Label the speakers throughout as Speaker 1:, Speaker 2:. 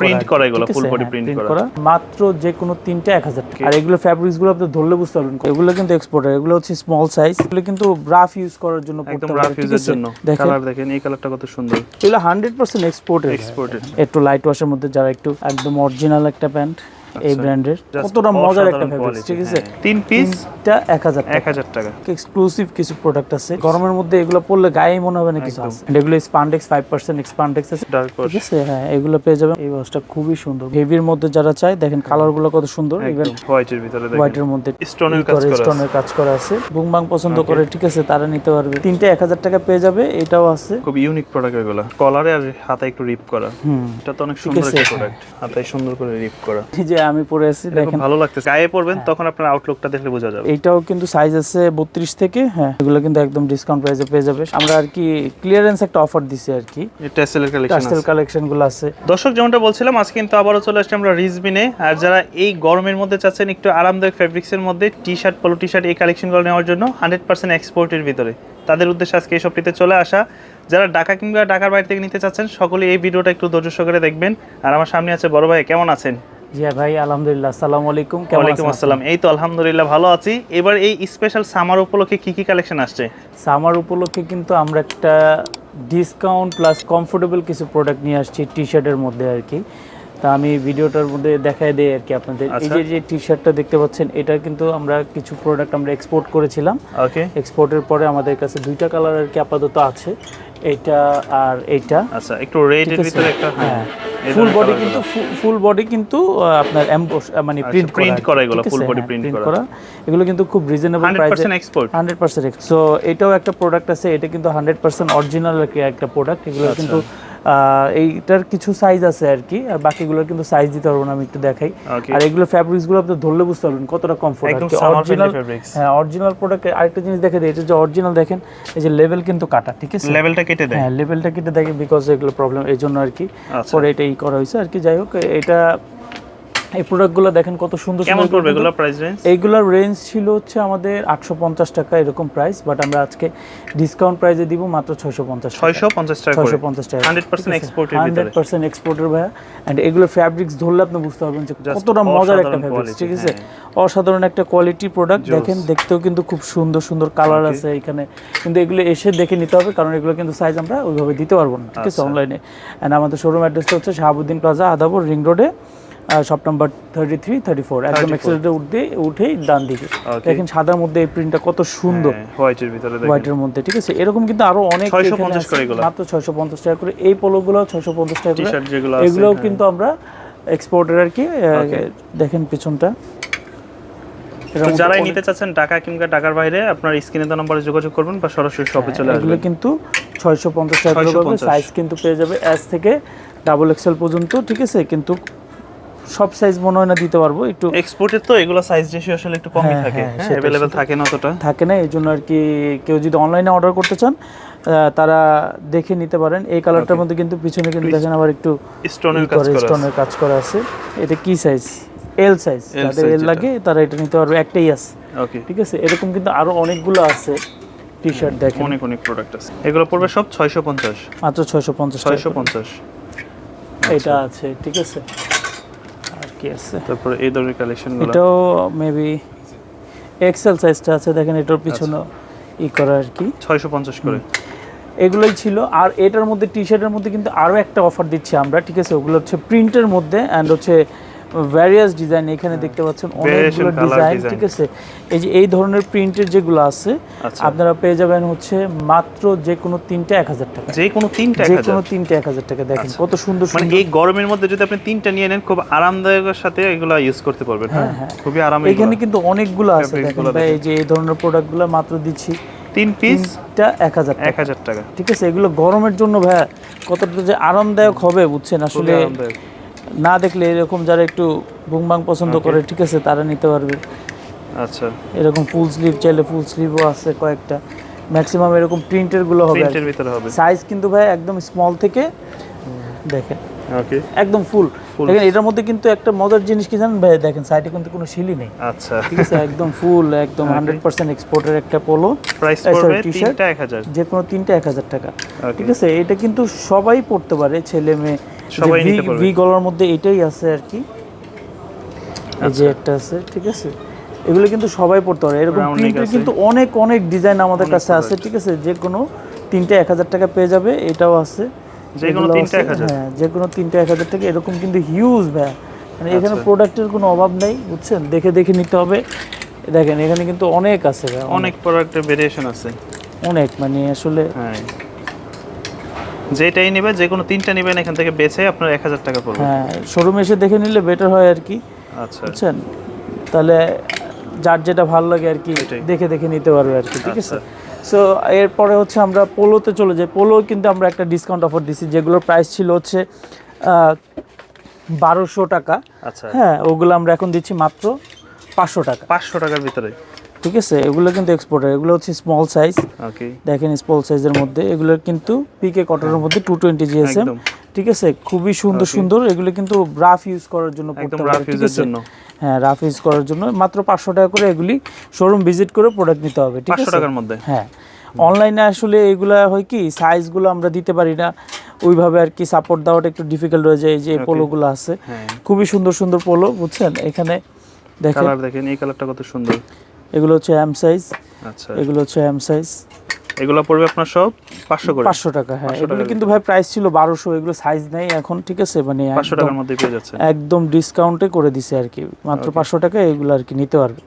Speaker 1: Print করা এগুলো full body print করা।
Speaker 2: মাত্র যে কোনো তিনটা এক হাজার টাকা। আর এগুলো ফ্যাব্রিক্সগুলো আপনি ধরলে বুঝতে পারবেন। এগুলো কিন্তু এক্সপোর্টার এগুলো হচ্ছে স্মল সাইজ এগুলো কিন্তু রাফ ইউজ করার জন্য
Speaker 1: একদম রাফ ইউজের জন্য। কালার দেখেন এই কালারটা কত সুন্দর।
Speaker 2: এগুলো হান্ড্রেড পার্সেন্ট এক্সপোর্টের
Speaker 1: এক্সপোর্টেড
Speaker 2: একটু লাইট ওয়াশের মধ্যে যারা একটু একদম অরিজিনাল একটা প্যান্ট এই ব্র্যান্ডের। কতটা মজার একটা ঠিক আছে?
Speaker 1: হ্যাঁ। তিন পিস
Speaker 2: তিনটা এক হাজার
Speaker 1: এক হাজার টাকা।
Speaker 2: এক্সক্লুসিভ কিছু প্রোডাক্ট আছে। গরমের মধ্যে এগুলো পরলে গায়ে মনে হবে না কিছু আছে। এগুলো স্পান্ডেক্স ফাইভ পার্সেন্ট এক্সপান্ডেক্স আছে। ঠিক আছে? হ্যাঁ এগুলো পেয়ে যাবেন। এই খুবই সুন্দর। হেভির মধ্যে যারা চায় দেখেন কালারগুলো কত সুন্দর। ইভেন
Speaker 1: হোয়াইটের ভিতরে
Speaker 2: হোয়াইটের মধ্যে
Speaker 1: স্টোনের কাজ
Speaker 2: করা
Speaker 1: আছে।
Speaker 2: স্টোনের কাজ করা আছে। বুংবাং পছন্দ করে ঠিক আছে? তারা নিতে পারবে। তিনটে এক হাজার টাকা পেয়ে যাবে। এটাও আছে।
Speaker 1: খুব ইউনিক প্রোডাক্ট এগুলো। কলারে আর হাতে একটু রিপ করা।
Speaker 2: হুম।
Speaker 1: এটা তো অনেক সুন্দর একটা প্রোডাক্ট হাতায় সুন্দর করে রিপ করা।
Speaker 2: যে আমি পরে আছি দেখেন।
Speaker 1: ভালো লাগতেছে। গায়ে পড়বেন
Speaker 2: হ্যাঁ।
Speaker 1: তখন আপনার আউটলুকটা দেখলে বোঝা যাবে।
Speaker 2: এটাও কিন্তু সাইজ আছে বত্রিশ থেকে হ্যাঁ এগুলো কিন্তু একদম ডিসকাউন্ট প্রাইসে পেয়ে যাবে। আমরা আর কি ক্লিয়ারেন্স একটা অফার দিছি আর কি।
Speaker 1: এসএল কালেকশন
Speaker 2: টাস্টেল কালেকশনগুলো আছে।
Speaker 1: দর্শক যেমনটা বলছিলাম আজকে কিন্তু আবারও চলে আসছি আমরা রিজবিনে আর যারা এই গরমের মধ্যে চাচ্ছেন একটু আরামদায়ক ফেব্রিক্সের মধ্যে টি শার্ট পলো টি শার্ট এই কালেকশনগুলো নেওয়ার জন্য হান্ড্রেড পার্সেন্ট এক্সপোর্টের ভিতরে। তাদের উদ্দেশ্যে আজকে এই শপটিতে চলে আসা। যারা ঢাকা কিংবা ঢাকার বাইরে থেকে নিতে চাচ্ছেন সকলে এই ভিডিওটা একটু ধৈর্য সহকারে দেখবেন। আর আমার সামনে আছে বড় ভাই কেমন আছেন?
Speaker 2: জি হ্যাঁ ভাই আলহামদুলিল্লাহ। আসসালামু আলাইকুম
Speaker 1: ওয়ালাইকুম আসসালাম। এই তো আলহামদুলিল্লাহ ভালো আছি। এবার এই স্পেশাল সামার উপলক্ষে কি কি কালেকশন আসছে?
Speaker 2: সামার উপলক্ষে কিন্তু আমরা একটা ডিসকাউন্ট প্লাস কমফোর্টেবল কিছু প্রোডাক্ট নিয়ে আসছি টি শার্টের মধ্যে আর কি। তা আমি ভিডিওটার মধ্যে দেখাই দিই আর কি আপনাদের। এই
Speaker 1: আচ্ছা।
Speaker 2: যে যে টি শার্টটা দেখতে পাচ্ছেন এটা কিন্তু আমরা কিছু প্রোডাক্ট আমরা এক্সপোর্ট করেছিলাম।
Speaker 1: ওকে
Speaker 2: এক্সপোর্টের পরে আমাদের কাছে দুইটা কালার আর কি আপাতত আছে। এইটা আর এইটা।
Speaker 1: আচ্ছা একটু
Speaker 2: ঠিক আছে?
Speaker 1: ভিতরে একটা হ্যাঁ। এই
Speaker 2: ফুল বডি কিন্তু ফুল বডি কিন্তু আপনার এমবোস মানে প্রিন্ট
Speaker 1: প্রিন্ট করা এগুলো, ফুল বডি প্রিন্ট করা।
Speaker 2: এগুলো কিন্তু খুব রিজনেবল প্রাইসে
Speaker 1: percent export
Speaker 2: hundred percent so এটাও একটা প্রোডাক্ট আছে এটা কিন্তু হান্ড্রেড পার্সেন্ট অরিজিনাল একটা প্রোডাক্ট এগুলো
Speaker 1: আচ্ছা।
Speaker 2: কিন্তু এইটার কিছু সাইজ আছে আর কি আর বাকিগুলোর কিন্তু সাইজ দিতে পারব না আমি একটু দেখাই। আর এগুলো ফ্যাব্রিক্সগুলো আপনি ধরলে বুঝতে পারবেন কতটা কমফোর্ট অরিজিনাল হ্যাঁ অরিজিনাল প্রোডাক্ট আরেকটা জিনিস দেখে দিই এটা যে অরিজিনাল দেখেন এই যে লেভেল কিন্তু কাটা ঠিক আছে?
Speaker 1: লেভেলটা কেটে দেয়।
Speaker 2: হ্যাঁ লেভেলটা কেটে দেয় বিকজ এগুলো প্রবলেম এই জন্য আর কি
Speaker 1: আচ্ছা।
Speaker 2: পরে এটা ই করা হয়েছে আর কি। যাই হোক এটা এই প্রোডাক্টগুলো দেখেন কত সুন্দর
Speaker 1: কেমন পড়বে এগুলো প্রাইস রেঞ্জ
Speaker 2: এইগুলোর রেঞ্জ ছিল হচ্ছে আমাদের আটশো পঞ্চাশ টাকা এরকম প্রাইস বাট আমরা আজকে ডিসকাউন্ট প্রাইসে দিব মাত্র ছয়শো পঞ্চাশ
Speaker 1: ছয়শো পঞ্চাশ টাকা
Speaker 2: ছয়শো
Speaker 1: করে
Speaker 2: পঞ্চাশ টাকা।
Speaker 1: হান্ড্রেড পার্সেন্ট এক্সপোর্টের
Speaker 2: হান্ড্রেড
Speaker 1: ভিতরে।
Speaker 2: পার্সেন্ট এক্সপোর্টের ভাইয়া। অ্যান্ড এগুলো ফ্যাব্রিক্স ধরলে আপনি বুঝতে পারবেন যে কতটা মজার একটা
Speaker 1: অসাধারণ
Speaker 2: ফ্যাব্রিক্স ঠিক আছে?
Speaker 1: হ্যাঁ।
Speaker 2: অসাধারণ একটা কোয়ালিটি প্রোডাক্ট দেখেন দেখতেও কিন্তু খুব সুন্দর সুন্দর কালার আছে এখানে কিন্তু এগুলো এসে দেখে নিতে হবে কারণ এগুলো কিন্তু সাইজ আমরা ওইভাবে দিতে পারব না ঠিক আছে?
Speaker 1: আচ্ছা।
Speaker 2: অনলাইনে এন্ড আমাদের শোরুম অ্যাড্রেসটা হচ্ছে শাহাবুদ্দিন প্লাজা আদাবর রিং রোডে। Shop number thirty three thirty four একদম
Speaker 1: 34
Speaker 2: এক্সেলেটে উঠতে উঠেই ডান দিকে। দেখেন সাদার মধ্যে এই প্রিন্টটা কত সুন্দর।
Speaker 1: হোয়াইটের ভিতরে
Speaker 2: হোয়াইটের মধ্যে ঠিক আছে? এরকম কিন্তু আরও অনেক
Speaker 1: 650।
Speaker 2: মাত্র ছয়শো পঞ্চাশ টাকা করে। এই পোলোগুলো ছয়শো পঞ্চাশ টাকা করে। এগুলোও
Speaker 1: হ্যাঁ।
Speaker 2: কিন্তু আমরা এক্সপোর্টের আর কি দেখেন পিছনটা।
Speaker 1: যারাই নিতে চাচ্ছেন ঢাকা কিংবা ঢাকার বাইরে আপনার স্ক্রিনে তো নম্বরে যোগাযোগ করবেন বা সরাসরি শপে চলে
Speaker 2: হ্যাঁ, এগুলো কিন্তু ছয়শো পঞ্চাশ টাকা করে সাইজ কিন্তু পেয়ে যাবে এস থেকে ডাবল এক্সেল পর্যন্ত ঠিক আছে? কিন্তু সব সাইজ মনে হয় না দিতে পারব একটু
Speaker 1: এক্সপোর্টের তো এগুলো সাইজ রেশিও আসলে একটু কমই
Speaker 2: হ্যাঁ,
Speaker 1: থাকে।
Speaker 2: হ্যাঁ,
Speaker 1: হ্যাঁ অ্যাভেলেবেল থাকে না অতটা।
Speaker 2: থাকে না এই জন্য আর কি কেউ যদি অনলাইনে অর্ডার করতে চান তারা দেখে নিতে পারেন। এই কালারটার মধ্যে কিন্তু পিছনে কিন্তু দেখেন আবার একটু
Speaker 1: স্টোনের কাজ করা।
Speaker 2: স্টোনের কাজ করা আছে। এটা কি সাইজ এল সাইজ যাদের এল লাগে তারা এটা নিতে পারবে একটাই আছে।
Speaker 1: ওকে
Speaker 2: ঠিক আছে? এরকম কিন্তু আরও অনেকগুলো আছে টি শার্ট দেখেন।
Speaker 1: অনেক অনেক প্রোডাক্ট আছে। এগুলো পড়বে সব ছয়শো পঞ্চাশ।
Speaker 2: মাত্র ছয়শো পঞ্চাশ
Speaker 1: ছয়শো পঞ্চাশ।
Speaker 2: এটা আছে ঠিক আছে? আর কি আছে
Speaker 1: তারপরে এই ধরনের কালেকশনগুলো
Speaker 2: এটাও মেবি এক্সেল সাইজটা আছে দেখেন এটার পিছনে ই করা আর কি।
Speaker 1: ছয়শো পঞ্চাশ করে।
Speaker 2: এগুলোই ছিল। আর এটার মধ্যে টি শার্টের মধ্যে কিন্তু আরও একটা অফার দিচ্ছি আমরা ঠিক আছে? ওগুলো হচ্ছে প্রিন্টের মধ্যে অ্যান্ড হচ্ছে ভ্যারিয়াস ডিজাইন এখানে দেখতে পাচ্ছেন অনেকগুলো
Speaker 1: হ্যাঁ।
Speaker 2: ডিজাইন ঠিক আছে? এই যে এই ধরনের প্রিন্টের যেগুলো আছে
Speaker 1: আচ্ছা।
Speaker 2: আপনারা পেয়ে যাবেন হচ্ছে মাত্র যে কোনো তিনটে এক হাজার টাকা।
Speaker 1: যে কোনো তিনটা
Speaker 2: যে কোনো তিনটে এক হাজার টাকা দেখেন
Speaker 1: আচ্ছা।
Speaker 2: কত সুন্দর
Speaker 1: মানে এই গরমের মধ্যে যদি আপনি তিনটা নিয়ে নেন খুব আরামদায়কের সাথে এগুলো ইউজ করতে পারবেন। হ্যাঁ খুবই আরামে
Speaker 2: এখানে কিন্তু অনেকগুলো আছে দেখেন ভাই এই যে এই ধরনের প্রোডাক্টগুলো মাত্র দিচ্ছি।
Speaker 1: তিন পিস
Speaker 2: তিনটা এক হাজার
Speaker 1: এক হাজার টাকা।
Speaker 2: ঠিক আছে? এগুলো গরমের জন্য ভাইয়া কতটা যে আরামদায়ক হবে বুঝছেন? আসলে না দেখলে এরকম যারা একটু বুংবাং পছন্দ করে ঠিক আছে তারা নিতে পারবে।
Speaker 1: আচ্ছা।
Speaker 2: এরকম ফুল স্লিভ চাইলে ফুল স্লিভও আছে কয়েকটা। ম্যাক্সিমাম এরকম প্রিন্টেরগুলো হবে
Speaker 1: প্রিন্টের ভিতরে হবে।
Speaker 2: সাইজ কিন্তু ভাই একদম স্মল থেকে দেখেন।
Speaker 1: ওকে
Speaker 2: একদম ফুল দেখেন এটার মধ্যে কিন্তু একটা মজার জিনিস কি জানেন ভাই? দেখেন সাইডে কিন্তু কোনো শিলি নেই।
Speaker 1: আচ্ছা।
Speaker 2: ঠিক আছে একদম ফুল একদম হান্ড্রেড পার্সেন্ট এক্সপোর্টের একটা পোলো
Speaker 1: প্রাইস
Speaker 2: sorry,
Speaker 1: পড়বে
Speaker 2: t-shirt।
Speaker 1: তিনটা এক হাজার।
Speaker 2: যে কোনো তিনটে এক হাজার টাকা। ঠিক আছে এটা কিন্তু সবাই পড়তে পারে ছেলে মেয়ে
Speaker 1: সবাই নিতে পারবে।
Speaker 2: ভি গলার মধ্যে এটাই আছে আর কি। এই যে একটা আছে ঠিক আছে? এগুলো কিন্তু সবাই পড়তে পারে। এরকম প্রিন্টের কিন্তু অনেক অনেক ডিজাইন আমাদের কাছে আছে ঠিক আছে? যে কোনো তিনটে এক হাজার টাকা পেয়ে যাবে এটাও আছে।
Speaker 1: যে কোনো তিনটে
Speaker 2: আছে,
Speaker 1: 1000?
Speaker 2: হ্যাঁ যে কোনো তিনটে এক হাজার টাকা এরকম কিন্তু হিউজ ভাই মানে এখানে
Speaker 1: আচ্ছা।
Speaker 2: প্রোডাক্টের কোনো অভাব নেই বুঝছেন? দেখে দেখে নিতে হবে। দেখেন এখানে কিন্তু অনেক আছে
Speaker 1: অনেক। প্রোডাক্টের ভেরিয়েশন আছে।
Speaker 2: অনেক মানে আসলে
Speaker 1: হ্যাঁ। যেটাই নেবে যে কোনো তিনটা নেবেন এখান থেকে বেছে আপনার এক হাজার টাকা পড়বে।
Speaker 2: হ্যাঁ শোরুমে এসে দেখে নিলে বেটার হয় আর কি।
Speaker 1: আচ্ছা।
Speaker 2: বুঝছেন? তাহলে যার যেটা ভালো লাগে আর কি। দেখে দেখে নিতে পারবে আর কি ঠিক আছে?
Speaker 1: আচ্ছা।
Speaker 2: সো এরপরে হচ্ছে আমরা পোলোতে চলে যাই। পোলো কিন্তু আমরা একটা ডিসকাউন্ট অফার দিছি যেগুলোর প্রাইস ছিল হচ্ছে বারোশো টাকা।
Speaker 1: আচ্ছা।
Speaker 2: হ্যাঁ ওগুলো আমরা এখন দিচ্ছি মাত্র পাঁচশো টাকা।
Speaker 1: পাঁচশো টাকার ভিতরে।
Speaker 2: ঠিক আছে? এগুলো কিন্তু এক্সপোর্টার এগুলো হচ্ছে স্মল সাইজ
Speaker 1: ওকে
Speaker 2: দেখেন স্মল সাইজের মধ্যে। এগুলোর কিন্তু পিকে কটনের মধ্যে টু টোয়েন্টি জিএসএম ঠিক আছে? খুবই সুন্দর সুন্দর। এগুলো কিন্তু রাফ ইউজ করার জন্য
Speaker 1: একদম
Speaker 2: পড়তে
Speaker 1: রাফ
Speaker 2: পারে ঠিক আছে?
Speaker 1: জন্য।
Speaker 2: হ্যাঁ রাফ ইউজ করার জন্য। মাত্র পাঁচশো টাকা করে এগুলি শোরুম ভিজিট করে প্রোডাক্ট নিতে হবে ঠিক আছে?
Speaker 1: টাকার মধ্যে।
Speaker 2: হ্যাঁ। অনলাইনে আসলে এগুলা হয় কি? সাইজগুলো আমরা দিতে পারি না। ওইভাবে আর কি সাপোর্ট দেওয়াটা একটু ডিফিকাল্ট হয়ে যায়। এই যে. পোলোগুলো আছে।
Speaker 1: হ্যাঁ।
Speaker 2: খুবই সুন্দর সুন্দর পোলো বুঝছেন? এখানে দেখেন
Speaker 1: কালার দেখেন এই কালারটা কত সুন্দর।
Speaker 2: এগুলো হচ্ছে এম সাইজ
Speaker 1: আচ্ছা।
Speaker 2: এগুলো হচ্ছে এম সাইজ
Speaker 1: এগুলো পড়বে আপনার সব পাঁচশো করে?
Speaker 2: পাঁচশো টাকা হ্যাঁ। এগুলো কিন্তু ভাই প্রাইস ছিল বারোশো এগুলো সাইজ নেই এখন ঠিক আছে? মানে
Speaker 1: পাঁচশো টাকার মধ্যে পেয়ে যাচ্ছে
Speaker 2: একদম ডিসকাউন্টে করে দিছে আর কি। মাত্র. পাঁচশো টাকা এগুলো আর কি নিতে পারবে।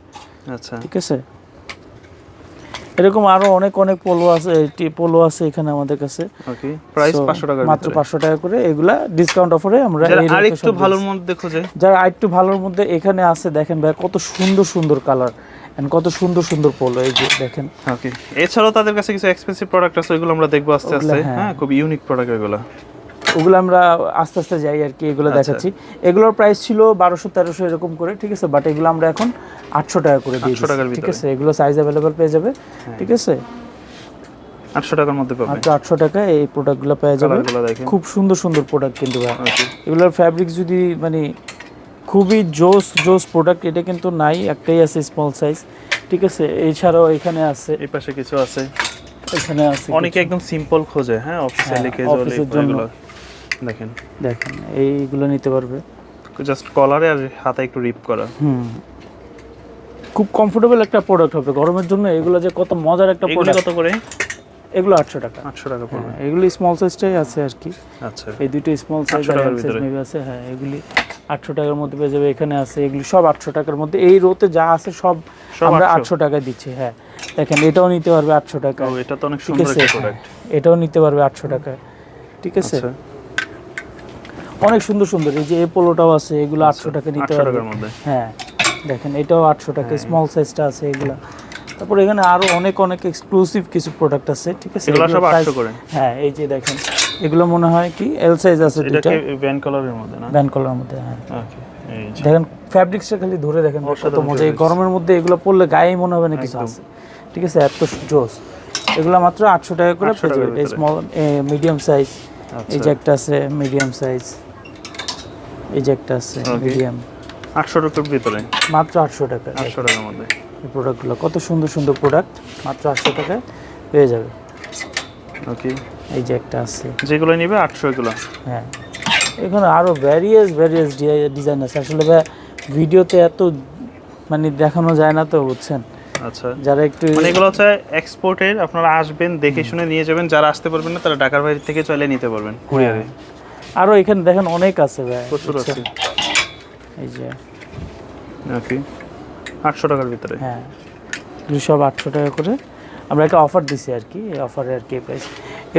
Speaker 1: আচ্ছা।
Speaker 2: ঠিক আছে? এরকম আরও অনেক অনেক পোলো আছে পোলো আছে এখানে আমাদের কাছে।
Speaker 1: ওকে প্রাইস
Speaker 2: So,
Speaker 1: পাঁচশো টাকার
Speaker 2: মাত্র
Speaker 1: ভিতরে
Speaker 2: পাঁচশো টাকা করে এগুলা ডিসকাউন্ট অফারে আমরা
Speaker 1: যারা
Speaker 2: এই রেটে
Speaker 1: ভালোর। মধ্যে খোঁজে।
Speaker 2: যারা আরেকটু ভালোর মধ্যে এখানে আছে দেখেন ভাই কত সুন্দর সুন্দর কালার এন্ড কত সুন্দর সুন্দর পোলো এই যে দেখেন।
Speaker 1: ওকে এছাড়াও তাদের কাছে কিছু এক্সপেন্সিভ প্রোডাক্ট আছে ওইগুলো আমরা দেখব আস্তে আস্তে।
Speaker 2: হ্যাঁ।
Speaker 1: হ্যাঁ খুব ইউনিক প্রোডাক্ট এগুলো।
Speaker 2: ওগুলো আমরা আস্তে আস্তে যাই আর কি এগুলো
Speaker 1: আচ্ছা।
Speaker 2: দেখাচ্ছি। এগুলোর প্রাইস ছিল বারোশো তেরোশো এরকম করে ঠিক আছে? বাট এগুলো আমরা এখন আটশো টাকা করে দিয়ে
Speaker 1: 800
Speaker 2: দিচ্ছি,
Speaker 1: টাকার
Speaker 2: ঠিক আছে? এগুলো সাইজ অ্যাভেলেবেল পেয়ে যাবে ঠিক আছে?
Speaker 1: আটশো টাকার মধ্যে পাবে।
Speaker 2: মাত্র আটশো টাকায় এই প্রোডাক্টগুলো পেয়ে যাবে। খুব সুন্দর সুন্দর প্রোডাক্ট কিন্তু এগুলোর ফ্যাব্রিক যদি মানে খুবই জোস জোস প্রোডাক্ট এটা কিন্তু নাই একটাই আছে স্মল সাইজ ঠিক আছে এছাড়াও এখানে আছে।
Speaker 1: এই পাশে কিছু আছে।
Speaker 2: এখানে আছে
Speaker 1: অনেকে একদম সিম্পল খোঁজে হ্যাঁ অফিসিয়ালি
Speaker 2: হ্যাঁ,
Speaker 1: ক্যাজুয়ালি
Speaker 2: অফিসের জন্য।
Speaker 1: দেখেন।
Speaker 2: দেখেন এইগুলো নিতে পারবে।
Speaker 1: জাস্ট কলারে আর হাতে একটু রিপ করা।
Speaker 2: হুম। খুব কমফোর্টেবল একটা প্রোডাক্ট হবে। গরমের জন্য এগুলো যে কত মজার একটা প্রোডাক্ট
Speaker 1: কত করে?
Speaker 2: এগুলো আটশো টাকা।
Speaker 1: আটশো টাকা পড়বে।
Speaker 2: হ্যাঁ এগুলি স্মল সাইজটাই আছে আর কি।
Speaker 1: আচ্ছা।
Speaker 2: এই দুটো স্মল সাইজ
Speaker 1: 800
Speaker 2: আর
Speaker 1: টাকার
Speaker 2: এম সাইজ
Speaker 1: ভিতরে।
Speaker 2: মেবি আছে। হ্যাঁ এগুলি আটশো টাকার মধ্যে পেয়ে যাবে এখানে আছে এগুলি সব আটশো টাকার মধ্যে। এই রোতে যা আছে সব আমরা আটশো? টাকায় দিচ্ছি হ্যাঁ। দেখেন এটাও নিতে পারবে আটশো টাকা।
Speaker 1: এটা তো অনেক সুন্দর
Speaker 2: হ্যাঁ,
Speaker 1: প্রোডাক্ট
Speaker 2: এটাও নিতে পারবে আটশো টাকায়। ঠিক আছে?
Speaker 1: আচ্ছা।
Speaker 2: অনেক সুন্দর সুন্দর এই যে এই পোলোটাও আছে এগুলো আটশো টাকা নিতে পারবে। হ্যাঁ দেখেন এটাও আটশো টাকা
Speaker 1: হ্যাঁ।
Speaker 2: স্মল সাইজটা আছে এগুলা। তারপর এখানে আরও অনেক অনেক এক্সক্লুসিভ কিছু প্রোডাক্ট আছে ঠিক আছে?
Speaker 1: এগুলো
Speaker 2: এগুলোর
Speaker 1: সব
Speaker 2: price-
Speaker 1: 800 করে?
Speaker 2: হ্যাঁ এই যে দেখেন এগুলো মনে হয় কি এল সাইজ আছে
Speaker 1: কি ভ্যান কালারের মধ্যে না?
Speaker 2: ব্যান্ড কলার মধ্যে হ্যাঁ।
Speaker 1: ওকে
Speaker 2: দেখেন ফ্যাব্রিক্সটা খালি ধরে দেখেন কত মজা। এই গরমের মধ্যে এগুলো পরলে গায়ে মনে হবে না কিছু আছে। ঠিক আছে এত জোস। এগুলো মাত্র আটশো টাকা করে
Speaker 1: 800 টাকার ভিতরে।
Speaker 2: স্মল মিডিয়াম সাইজ এই যে একটা আছে মিডিয়াম সাইজ এই যে একটা আছে মিডিয়াম
Speaker 1: আটশো টাকার ভিতরে?
Speaker 2: মাত্র আটশো টাকা।
Speaker 1: আটশো টাকার মধ্যে।
Speaker 2: এই প্রোডাক্টগুলো কত সুন্দর সুন্দর প্রোডাক্ট মাত্র আটশো টাকায় পেয়ে যাবে।
Speaker 1: ওকে
Speaker 2: এই যে একটা আছে।
Speaker 1: যেগুলো নিবে আটশো এগুলো।
Speaker 2: হ্যাঁ। এখানে আরও ভ্যারিয়াস ভ্যারিয়াস ডিজাইন আছে। আসলে ভাই ভিডিওতে এত মানে দেখানো যায় না তো বুঝছেন?
Speaker 1: আচ্ছা।
Speaker 2: যারা একটু
Speaker 1: মানে এগুলো হচ্ছে এক্সপোর্টের আপনারা আসবেন দেখে শুনে নিয়ে যাবেন। যারা আসতে পারবেন না তারা ঢাকার বাইরে থেকে চলে নিতে পারবেন। কুরিয়ারে।
Speaker 2: আরও এখানে দেখেন অনেক আছে ভাই
Speaker 1: প্রচুর আছে।
Speaker 2: এই যে।
Speaker 1: ওকে আটশো টাকার ভিতরে।
Speaker 2: হ্যাঁ। সব আটশো টাকা করে। আমরা একটা অফার দিছি আর কি অফারে আর কি প্রাইস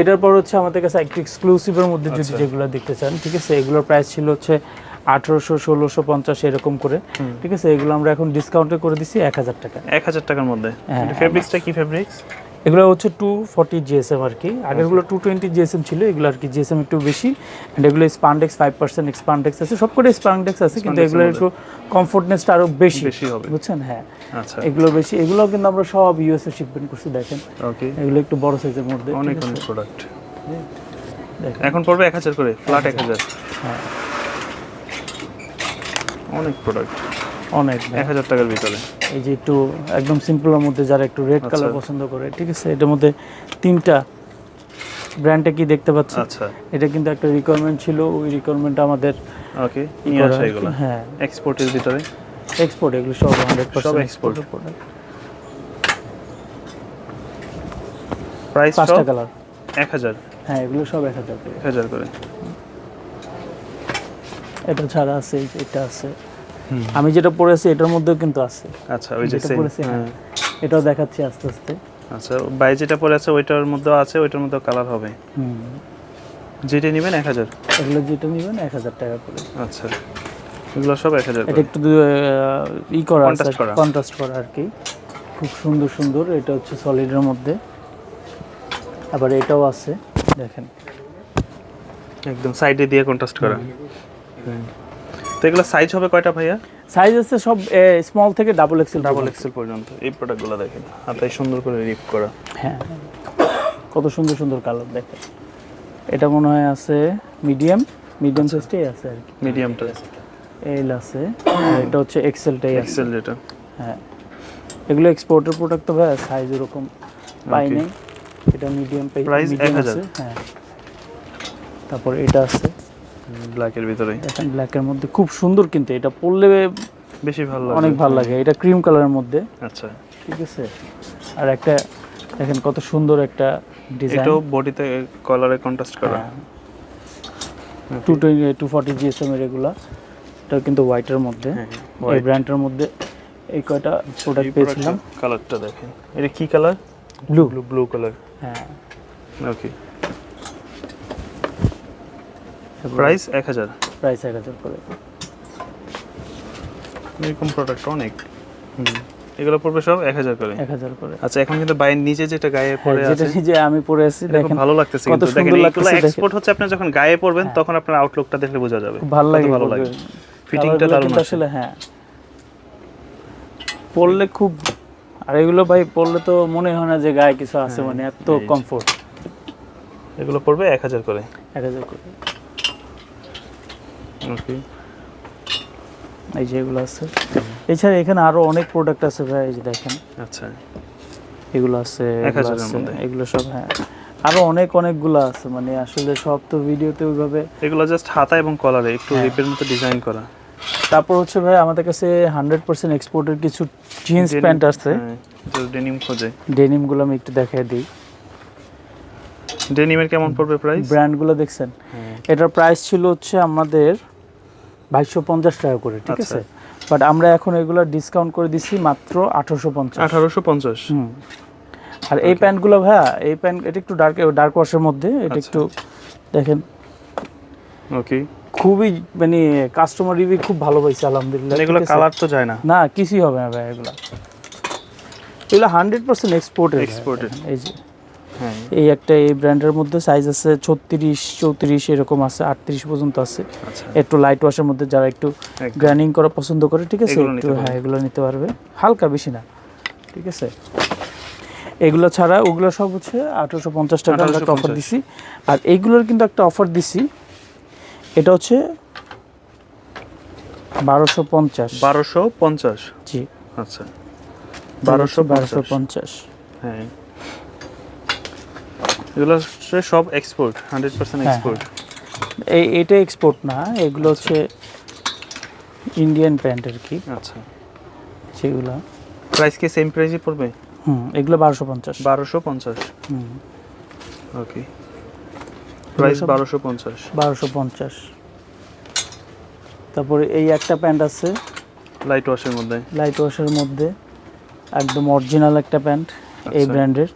Speaker 2: এটার পর হচ্ছে আমাদের কাছে একটু এক্সক্লুসিভের মধ্যে যদি
Speaker 1: আচ্ছা।
Speaker 2: যেগুলো দেখতে চান ঠিক আছে? এগুলোর প্রাইস ছিল হচ্ছে আঠারোশো ষোলোশো পঞ্চাশ এরকম করে ঠিক আছে? এগুলো আমরা এখন ডিসকাউন্টে করে দিছি এক হাজার টাকা।
Speaker 1: এক হাজার টাকার মধ্যে।
Speaker 2: হ্যাঁ।
Speaker 1: ফেব্রিক্সটা কি ফেব্রিক্স
Speaker 2: এগুলো হচ্ছে টু ফর্টি জিএসএম আর কি। আগেরগুলো টু টোয়েন্টি জিএসএম ছিল এগুলো আর কি জিএসএম একটু বেশি। অ্যান্ড এগুলো স্পান্ডেক্স ফাইভ পার্সেন্ট এক্সপান্ডেক্স আছে সব করে স্পান্ডেক্স আছে কিন্তু এগুলো একটু কমফোর্টনেসটা আরও বেশি
Speaker 1: বেশি হবে।
Speaker 2: বুঝছেন? হ্যাঁ
Speaker 1: আচ্ছা।
Speaker 2: এগুলো বেশি এগুলো কিন্তু আমরা সব ইউএসএ শিপমেন্ট করছি দেখেন।
Speaker 1: ওকে
Speaker 2: এগুলো একটু বড় সাইজের মধ্যে
Speaker 1: অনেক অনেক প্রোডাক্ট এখন পড়বে এক হাজার করে ফ্ল্যাট এক হাজার।
Speaker 2: হ্যাঁ।
Speaker 1: অনেক প্রোডাক্ট
Speaker 2: অনেক
Speaker 1: এক হাজার টাকার ভিতরে।
Speaker 2: এই যে একটু একদম সিম্পলের মধ্যে যারা একটু রেড
Speaker 1: আচ্ছা।
Speaker 2: কালার পছন্দ করে ঠিক আছে? এটার মধ্যে তিনটা ব্র্যান্ডটা কি দেখতে পাচ্ছেন?
Speaker 1: আচ্ছা।
Speaker 2: এটা কিন্তু একটা রিকোয়ারমেন্ট ছিল ওই রিকোয়ারমেন্ট আমাদের
Speaker 1: ওকে নিয়ে আসা এগুলো।
Speaker 2: হ্যাঁ।
Speaker 1: এক্সপোর্টের ভিতরে?
Speaker 2: এক্সপোর্ট এগুলো সব হান্ড্রেড
Speaker 1: সব
Speaker 2: এক্সপোর্ট
Speaker 1: প্রাইস
Speaker 2: পাঁচটা কালার
Speaker 1: এক হাজার।
Speaker 2: হ্যাঁ এগুলো সব এক হাজার করে।
Speaker 1: এক হাজার করে।
Speaker 2: এটা ছাড়া আছে এটা আছে। আমি যেটা পরেছি এটার মধ্যেও কিন্তু আছে।
Speaker 1: আচ্ছা ওই যে
Speaker 2: পরেছি, হ্যাঁ।
Speaker 1: হ্যাঁ।
Speaker 2: এটাও দেখাচ্ছি আস্তে আস্তে।
Speaker 1: আচ্ছা বাই যেটা পরে আছে ওইটার মধ্যেও আছে ওইটার মধ্যেও কালার হবে।
Speaker 2: হুম।
Speaker 1: যেটা নেবেন এক হাজার?
Speaker 2: এগুলো যেটা নেবেন এক হাজার টাকা করে।
Speaker 1: আচ্ছা এগুলো সব এক হাজার
Speaker 2: এটা একটু ই করা। কন্ট্রাস্ট করা। আর কি। খুব সুন্দর সুন্দর। এটা হচ্ছে সলিডের মধ্যে। আবার এটাও আছে দেখেন।
Speaker 1: একদম সাইডে দিয়ে কন্ট্রাস্ট করা। হুম। তো এগুলো সাইজ হবে কয়টা ভাইয়া?
Speaker 2: সাইজ আছে সব স্মল থেকে ডাবল এক্সেল
Speaker 1: ডাবল এক্সেল পর্যন্ত। এই প্রোডাক্টগুলো দেখেন হাতায় সুন্দর করে রিপ করা।
Speaker 2: হ্যাঁ। কত সুন্দর সুন্দর কালার দেখেন। এটা মনে হয় আছে মিডিয়াম মিডিয়াম সাইজটাই আছে আর কি।
Speaker 1: মিডিয়ামটা
Speaker 2: এল আছে এটা হচ্ছে এক্সেলটাই
Speaker 1: এক্সেল যেটা
Speaker 2: হ্যাঁ। এগুলো এক্সপোর্টের প্রোডাক্ট তো ভাই সাইজ এরকম পাই নাই। এটা মিডিয়াম মিডিয়াম
Speaker 1: 1000
Speaker 2: হ্যাঁ। তারপর এটা আছে।
Speaker 1: ব্ল্যাকের ভিতরে।
Speaker 2: দেখেন ব্ল্যাকের মধ্যে খুব সুন্দর কিন্তু এটা পরলে
Speaker 1: বেশি ভালো লাগে।
Speaker 2: অনেক ভালো লাগে। এটা ক্রিম কালারের মধ্যে।
Speaker 1: আচ্ছা।
Speaker 2: ঠিক আছে? আর একটা দেখেন কত সুন্দর একটা ডিজাইন
Speaker 1: এটাও বডিতে কালারে কন্ট্রাস্ট করা।
Speaker 2: Two twenty two forty GSM এর এগুলা। এটা কিন্তু হোয়াইটের মধ্যে।
Speaker 1: হ্যাঁ,
Speaker 2: এই ব্র্যান্ডের মধ্যে এই কয়টা প্রোডাক্ট পেয়েছিলাম?
Speaker 1: কালারটা দেখেন। এটা কি colour
Speaker 2: blue
Speaker 1: blue blue colour
Speaker 2: হ্যাঁ।
Speaker 1: ওকে প্রাইস এক হাজার।
Speaker 2: প্রাইস এক হাজার করে।
Speaker 1: এরকম প্রোডাক্ট অনেক। হুম। এগুলো পড়বে সব এক হাজার করে।
Speaker 2: এক হাজার করে।
Speaker 1: আচ্ছা এখন কিন্তু নিচে যেটা গায়ে
Speaker 2: হ্যাঁ,
Speaker 1: পড়ে
Speaker 2: যেটা
Speaker 1: আছে
Speaker 2: নিজে আমি পরে আছি দেখেন
Speaker 1: ভালো লাগতেছে কিন্তু। দেখেন
Speaker 2: দেখেন।
Speaker 1: এক্সপোর্ট হচ্ছে আপনি যখন গায়ে পরবেন তখন আপনার আউটলুকটা দেখলে বোঝা যাবে।
Speaker 2: খুব ভালো লাগে
Speaker 1: ভালো লাগে। ফিটিংটা দারুণ
Speaker 2: আসলে হ্যাঁ। পরলে খুব আর এগুলো ভাই পরলে তো মনে হয় না যে গায়ে কিছু আছে মানে এত
Speaker 1: হ্যাঁ, এই যে।
Speaker 2: কমফোর্ট
Speaker 1: এগুলো পড়বে এক হাজার করে।
Speaker 2: এক হাজার করে।
Speaker 1: ওকে
Speaker 2: এই যে এগুলো আছে। এছাড়া এখানে আরও অনেক প্রোডাক্ট আছে ভাই এই যে দেখেন।
Speaker 1: আচ্ছা।
Speaker 2: এগুলো আছে এগুলো সব হ্যাঁ। আরও অনেক অনেকগুলো আছে মানে আসলে সব তো ভিডিওতে ওইভাবে
Speaker 1: এগুলো জাস্ট হাতা এবং কলারে একটু
Speaker 2: হ্যাঁ।
Speaker 1: রিপের মতো ডিজাইন করা।
Speaker 2: তারপর হচ্ছে ভাই আমাদের কাছে হান্ড্রেড পার্সেন্ট এক্সপোর্টের কিছু জিন্স প্যান্ট আছে।
Speaker 1: ডেনিম খোঁজে।
Speaker 2: ডেনিমগুলো আমি একটু দেখাই দিই।
Speaker 1: ডেনিমের কেমন পড়বে প্রাইস
Speaker 2: ব্র্যান্ডগুলো দেখছেন। এটার প্রাইস ছিল হচ্ছে আমাদের বাইশশো পঞ্চাশ টাকা করে ঠিক
Speaker 1: আচ্ছা।
Speaker 2: আছে? বাট আমরা এখন এগুলো ডিসকাউন্ট করে দিচ্ছি মাত্র আঠারোশো পঞ্চাশ।
Speaker 1: আঠারোশো পঞ্চাশ।
Speaker 2: আর এই প্যান্টগুলো ভাইয়া এই প্যান্ট এটা একটু ডার্ক ডার্ক ওয়াশের মধ্যে এটা
Speaker 1: আচ্ছা,
Speaker 2: একটু দেখেন।
Speaker 1: ওকে
Speaker 2: খুবই মানে কাস্টমার রিভিউ খুব ভালো পাইছে আলহামদুলিল্লাহ
Speaker 1: এগুলো
Speaker 2: ঠিক
Speaker 1: কালার তো যায় না।
Speaker 2: না কিছুই হবে না ভাই এগুলো। এগুলো হান্ড্রেড পার্সেন্ট এক্সপোর্টেড
Speaker 1: এক্সপোর্টেড
Speaker 2: এই যে।
Speaker 1: হ্যাঁ
Speaker 2: এই একটা এই ব্র্যান্ডের মধ্যে সাইজ আছে ছত্রিশ চৌত্রিশ এরকম আছে আটত্রিশ পর্যন্ত আছে।
Speaker 1: আচ্ছা।
Speaker 2: একটু লাইট ওয়াশের মধ্যে যারা একটু। গ্রাইন্ডিং করা পছন্দ করে ঠিক আছে? একটু হ্যাঁ এগুলো নিতে পারবে। হালকা বেশি না ঠিক আছে? এগুলো ছাড়া ওগুলো সব হচ্ছে আঠারোশো পঞ্চাশ টাকা আমরা একটা অফার
Speaker 1: 1850
Speaker 2: দিছি আর এইগুলোর কিন্তু একটা অফার দিছি। এটা হচ্ছে বারোশো পঞ্চাশ।
Speaker 1: বারোশো পঞ্চাশ?
Speaker 2: জি।
Speaker 1: আচ্ছা। বারোশো
Speaker 2: বারোশো
Speaker 1: পঞ্চাশ। হ্যাঁ। এগুলো সব এক্সপোর্ট হান্ড্রেড পার্সেন্ট এক্সপোর্ট
Speaker 2: এই এটা এক্সপোর্ট না এগুলো হচ্ছে ইন্ডিয়ান প্যান্ট আর কি।
Speaker 1: আচ্ছা।
Speaker 2: সেগুলো।
Speaker 1: প্রাইস কি সেম প্রাইসই পড়বে?
Speaker 2: হুম এগুলো বারোশো পঞ্চাশ।
Speaker 1: বারোশো পঞ্চাশ?
Speaker 2: হুম।
Speaker 1: ওকে প্রাইস বারোশো পঞ্চাশ।
Speaker 2: বারোশো পঞ্চাশ। তারপরে এই একটা প্যান্ট আছে।
Speaker 1: লাইট ওয়াশের মধ্যে।
Speaker 2: লাইট ওয়াশের মধ্যে। একদম অরিজিনাল একটা প্যান্ট এই
Speaker 1: আচ্ছা।
Speaker 2: ব্র্যান্ডের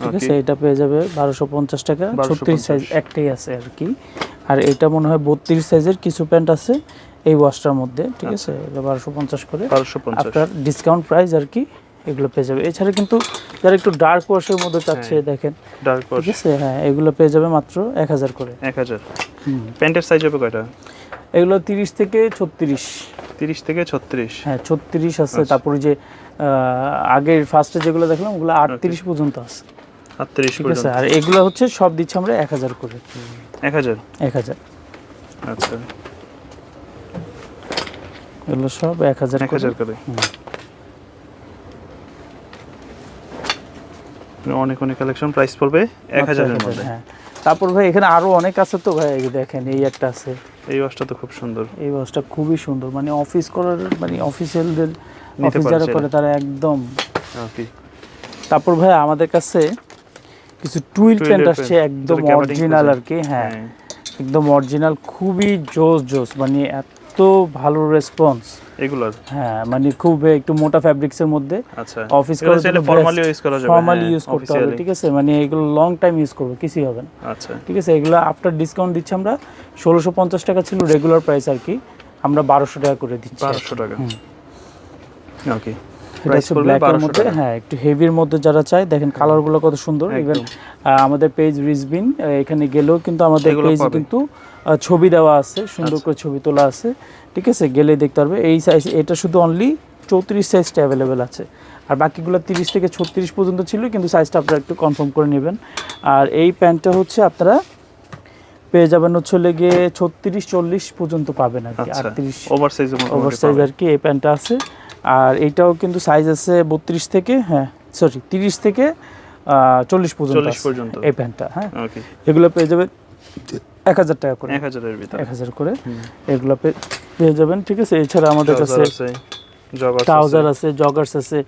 Speaker 2: ঠিক আছে? এটা পেয়ে যাবে বারোশো পঞ্চাশ টাকা। ছত্রিশ সাইজ একটাই আছে আর কি। আর এটা মনে হয় বত্রিশ সাইজের কিছু প্যান্ট আছে এই ওয়াশটার মধ্যে ঠিক
Speaker 1: আচ্ছা।
Speaker 2: আছে? বারোশো পঞ্চাশ করে। আপনার ডিসকাউন্ট প্রাইস আর কি এগুলো পেয়ে যাবে। এছাড়া কিন্তু যারা একটু ডার্ক ওয়াশের মধ্যে চাচ্ছে
Speaker 1: হ্যাঁ।
Speaker 2: দেখেন।
Speaker 1: ডার্ক ওয়াশ
Speaker 2: ঠিক আছে? হ্যাঁ এগুলো পেয়ে যাবে মাত্র এক হাজার করে।
Speaker 1: এক হাজার। প্যান্টের সাইজ হবে কয়টা?
Speaker 2: এগুলো তিরিশ থেকে ছত্রিশ।
Speaker 1: তিরিশ থেকে ছত্রিশ।
Speaker 2: হ্যাঁ ছত্রিশ আছে।
Speaker 1: আচ্ছা।
Speaker 2: তারপরে যে আগের ফার্স্টে যেগুলো দেখলাম ওগুলো আটত্রিশ। পর্যন্ত আছে। ঠিক আছে আর এগুলো হচ্ছে সব দিচ্ছি আমরা এক হাজার করে।
Speaker 1: এক হাজার?
Speaker 2: এক হাজার।
Speaker 1: আচ্ছা।
Speaker 2: এগুলো সব এক হাজার
Speaker 1: এক হাজার করে। অনেক অনেক কালেকশন প্রাইস পড়বে এক হাজারের মধ্যে।
Speaker 2: হ্যাঁ। তারপর ভাই এখানে আরও অনেক আছে তো ভাই দেখেন এই একটা আছে।
Speaker 1: এই ওয়াশটা তো খুব সুন্দর।
Speaker 2: এই বাসটা খুবই সুন্দর। মানে অফিস করার মানে অফিসিয়ালদের অফিস যারা করে তারা একদম তারপর ভাই আমাদের কাছে কিছু টুইল প্যান্ট আসছে একদম অরিজিনাল আর কি হ্যাঁ।
Speaker 1: হ্যাঁ।
Speaker 2: একদম অরিজিনাল খুবই জোস জোস মানে এত ভালো রেসপন্স
Speaker 1: এগুলোর
Speaker 2: হ্যাঁ মানে খুব একটু মোটা ফ্যাব্রিক্সের মধ্যে।
Speaker 1: আচ্ছা।
Speaker 2: অফিস
Speaker 1: এগুলো ফর্মালি ইউজ করা যাবে
Speaker 2: ফর্মালি
Speaker 1: হ্যাঁ,
Speaker 2: ইউজ করতে হবে ঠিক আছে? মানে এগুলো লং টাইম ইউজ করব কিছুই হবে না।
Speaker 1: আচ্ছা।
Speaker 2: ঠিক আছে এগুলো আফটার ডিসকাউন্ট দিচ্ছি আমরা ষোলোশো পঞ্চাশ টাকা ছিল রেগুলার প্রাইস আর কি আমরা বারোশো টাকা করে দিচ্ছি।
Speaker 1: বারোশো টাকা। ওকে প্রাইস
Speaker 2: হচ্ছে
Speaker 1: পড়বে
Speaker 2: ব্ল্যাকের
Speaker 1: বারোশো
Speaker 2: মধ্যে হ্যাঁ একটু হেভির মধ্যে যারা চায় দেখেন কালারগুলো কত সুন্দর
Speaker 1: একদম।
Speaker 2: আমাদের পেজ রিজবিন এখানে গেলেও কিন্তু আমাদের পেজে
Speaker 1: আচ্ছা।
Speaker 2: কিন্তু ছবি দেওয়া আছে সুন্দর করে ছবি তোলা আছে ঠিক আছে? গেলে দেখতে পারবে। এই সাইজ এটা শুধু অনলি চৌত্রিশ সাইজটা অ্যাভেলেবেল আছে। আর বাকিগুলো তিরিশ থেকে ছত্রিশ পর্যন্ত ছিল কিন্তু সাইজটা আপনারা একটু কনফার্ম করে নেবেন। আর এই প্যান্টটা হচ্ছে আপনারা পেয়ে যাবেন হচ্ছে গিয়ে ছত্রিশ চল্লিশ পর্যন্ত পাবেন আর কি
Speaker 1: আচ্ছা।
Speaker 2: আটত্রিশ
Speaker 1: ওভার
Speaker 2: সাইজ আর কি এই প্যান্টটা আছে। আর এইটাও কিন্তু সাইজ আছে বত্রিশ থেকে হ্যাঁ সরি তিরিশ থেকে চল্লিশ পর্যন্ত এই প্যান্টটা হ্যাঁ। এগুলো পেয়ে যাবে এক হাজার টাকা করে।
Speaker 1: এক হাজারের ভিতরে।
Speaker 2: এক হাজার করে। এগুলো পেয়ে যাবেন ঠিক আছে? এছাড়া আমাদের কাছে
Speaker 1: ট্রাউজার আছে।
Speaker 2: জগার্স আছে।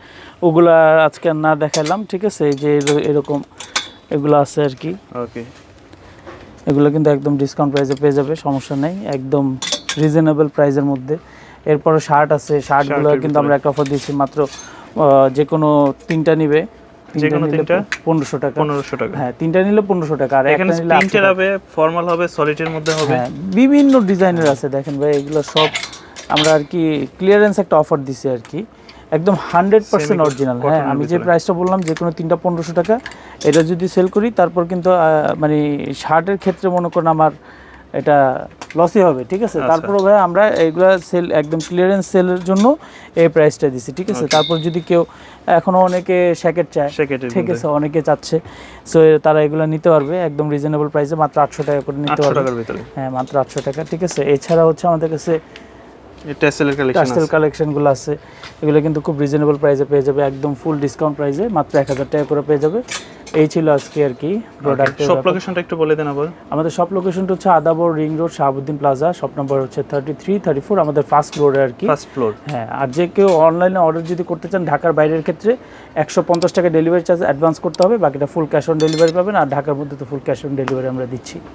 Speaker 2: ওগুলা আজকে না দেখালাম ঠিক আছে? এই যে এরকম এগুলো আছে আর কি।
Speaker 1: ওকে
Speaker 2: এগুলো কিন্তু একদম ডিসকাউন্ট প্রাইসে পেয়ে যাবে সমস্যা নেই। একদম রিজনেবল প্রাইসের মধ্যে। এরপরে শার্ট আছে শার্টগুলো কিন্তু আমরা একটা অফার দিচ্ছি মাত্র যে কোনো তিনটা নিবে।
Speaker 1: যে কোনো তিনটা?
Speaker 2: পনেরোশো টাকা।
Speaker 1: পনেরোশো টাকা।
Speaker 2: হ্যাঁ তিনটা নিলে পনেরোশো টাকা। আর একটা নিলে
Speaker 1: প্রিন্টের হবে ফর্মাল হবে সলিডের মধ্যে হবে।
Speaker 2: হ্যাঁ বিভিন্ন ডিজাইনের আছে দেখেন ভাই এগুলো সব আমরা আর কি ক্লিয়ারেন্স একটা অফার দিছি আর কি। একদম হান্ড্রেড পার্সেন্ট অরিজিনাল হ্যাঁ আমি যে। প্রাইসটা বললাম যে কোনো তিনটা পনেরোশো টাকা এটা যদি সেল করি তারপর কিন্তু মানে শার্টের ক্ষেত্রে মনে করেন আমার এটা লসই হবে ঠিক আছে?
Speaker 1: তারপর
Speaker 2: তারপরে ভাই আমরা এইগুলা সেল একদম ক্লিয়ারেন্স সেলের জন্য এই প্রাইসটা দিছি ঠিক আছে? তারপর যদি কেউ এখনও অনেকে শ্যাকেট চায় ঠিক আছে? অনেকে চাচ্ছে। সো তারা এগুলো নিতে পারবে একদম রিজনেবল প্রাইসে মাত্র আটশো টাকা করে নিতে পারবে। হ্যাঁ মাত্র আটশো টাকা ঠিক আছে? এছাড়া হচ্ছে আমাদের কাছে
Speaker 1: এই কালেকশন
Speaker 2: টাস্টেল
Speaker 1: আছে।
Speaker 2: কালেকশনগুলো আছে। এগুলো কিন্তু খুব রিজনেবল প্রাইসে পেয়ে যাবে একদম ফুল ডিসকাউন্ট প্রাইসে মাত্র এক হাজার টাকা করে পেয়ে যাবে। এই ছিল আজকে আর কি প্রোডাক্টের
Speaker 1: সব লোকেশনটা একটু বলে দেন আবার।
Speaker 2: আমাদের সব লোকেশনটা হচ্ছে Adabor ring road Shahabuddin plaza shop number হচ্ছে থার্টি থ্রি থার্টি ফোর আমাদের ফার্স্ট ফ্লোরে আর কি।
Speaker 1: ফার্স্ট ফ্লোর
Speaker 2: হ্যাঁ আর যে কেউ অনলাইনে অর্ডার যদি করতে চান ঢাকার বাইরের ক্ষেত্রে একশো পঞ্চাশ টাকা ডেলিভারি চার্জ অ্যাডভান্স করতে হবে বাকিটা ফুল ক্যাশ অন ডেলিভারি পাবেন আর ঢাকার মধ্যে তো ফুল ক্যাশ অন ডেলিভারি আমরা দিচ্ছি।